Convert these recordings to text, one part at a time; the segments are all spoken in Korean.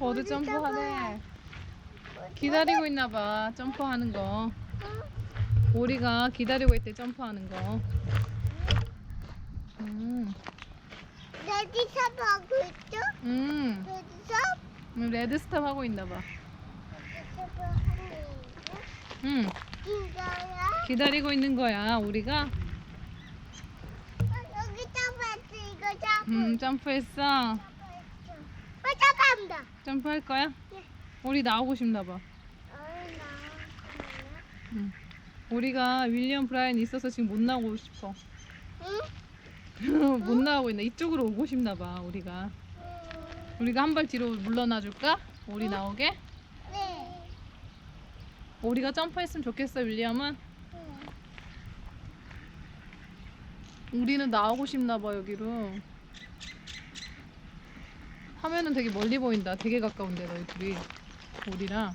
우리 점프하네. 기다리고 있나 봐. 점프하는 거. 오리가 기다리고 있대 점프하는 거. 음. 레디샵 하고 있죠? 음. 레디샵? 음, 레드스탑 하고 있나 봐. 있고. 음. 기다리고 있는 거야. 우리가 어, 여기 잡았어. 이거 잡고. 음, 점프했어. 어, 잡았다. 점프할 거야? 네. 우리 나오고 싶나 봐. 음. 우리가 윌리엄 브라이언 있어서 지금 못 나오고 싶어. 응? 못 나오고 있네. 이쪽으로 오고 싶나 봐. 우리가. 우리가 한 발 뒤로 물러나 줄까? 우리 나오게? 네. 우리가 점프했으면 좋겠어, 윌리엄은. 우리는 나오고 싶나 봐, 여기로. 화면은 되게 멀리 보인다. 되게 가까운데, 너희 둘이. 우리랑.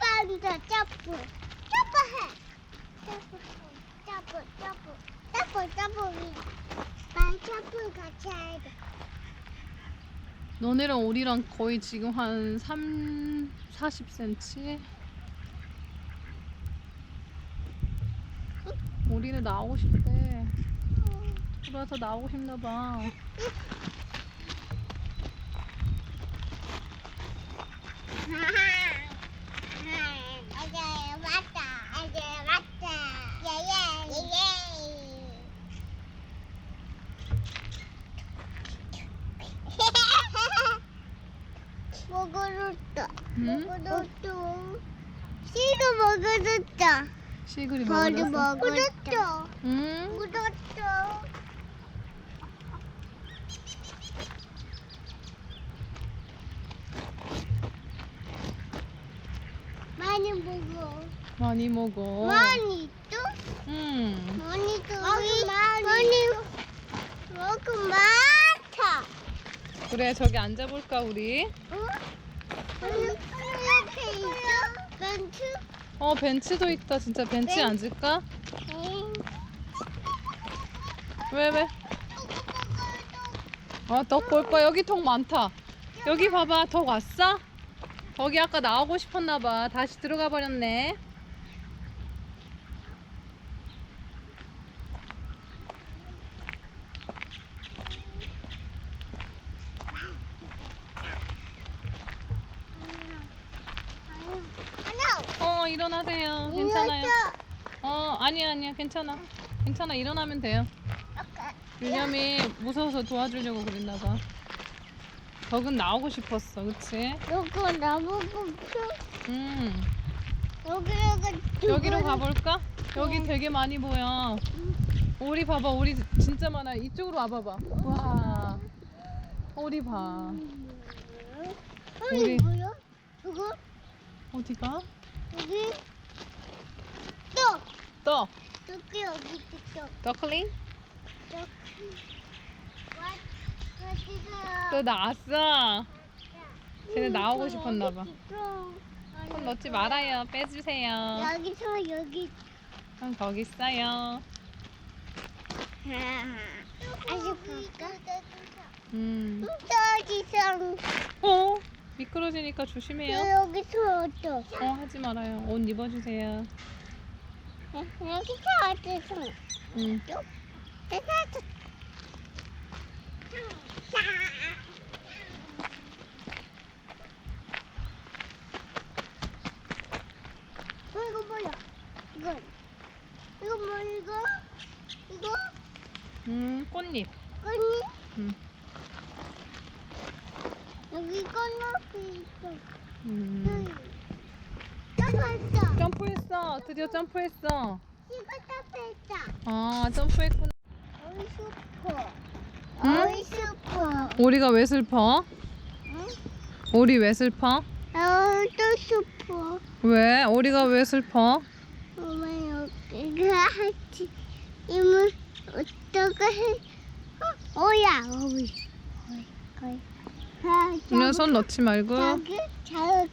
점프한다. 점프. 점프해. 점프. 점프. 점프. 점프. 점프. 말 점프 같이 해야 돼. 너네랑 우리랑 거의 지금 한 3, 40cm? 우리는 나오고 싶대. 돌아서 나오고 싶나 봐. 이제 왔다. 이제 왔다. 예예. 예예. 먹어줬다. 응? 먹어줬다. 씨도 먹어줬다. 벌이 먹었어? 먹어줬다. 응? 먹어줬다. 많이 먹어. 많이 먹어. 많이 또? 응. 많이 또. 많이 많이 먹고 많다. 그래, 저기 앉아볼까, 우리? 응? 이렇게 있어? 벤츠? 어, 벤츠도 있다. 진짜 벤치에 네. 앉을까? 응. 왜, 왜? 아, 덕 볼 거야. 여기 덕 많다. 여기 봐봐. 덕 왔어? 덕이 아까 나오고 싶었나 봐. 다시 들어가 버렸네. 어, 일어나세요. 괜찮아요. 어, 아니야, 아니야. 괜찮아. 괜찮아. 일어나면 돼요. 윌리엄이 무서워서 도와주려고 그랬나 봐. 덕은 나오고 싶었어. 그치? 나보고 표. 음. 여기로 여기로 가볼까? 여기 되게 많이 보여. 오리 봐봐, 오리 진짜 많아. 이쪽으로 와봐봐. 와, 오리 봐. 우리 우리- 뭐야? 이거 어디가? 여기 또 떠. 여기 여기 있어. 더클링? 어디가? 또 나왔어. 쟤네 나오고 싶었나 봐. 손 넣지 말아요. 빼주세요. 여기서 여기. 형 거기 있어요. 아직 볼까? 음. 어? 미끄러지니까 조심해요. 여기서 어떠? 어, 하지 말아요. 옷 입어주세요. 여기서 어떠서? 음. 어, 이거 뭐야? 이거 이거 뭐 이거? 이거 음, 꽃잎. 꽃잎? 음. 여기 꽃잎이 있어. 음. 점프했어. 점프했어. 드디어 점프했어. 이거 점프했다. 아, 점프했구나. 어이 슬퍼. 응? 어이 슬퍼. 오리가 왜 슬퍼? 응? 오리 왜 슬퍼? 어이 또 슬퍼. 왜? 오리가 왜 슬퍼? 엄마 여기가 하지. 이모 어떻게 해? 어, 오야 오이. 오이 오이. 아, 손 넣지 말고. 저기 저. 여기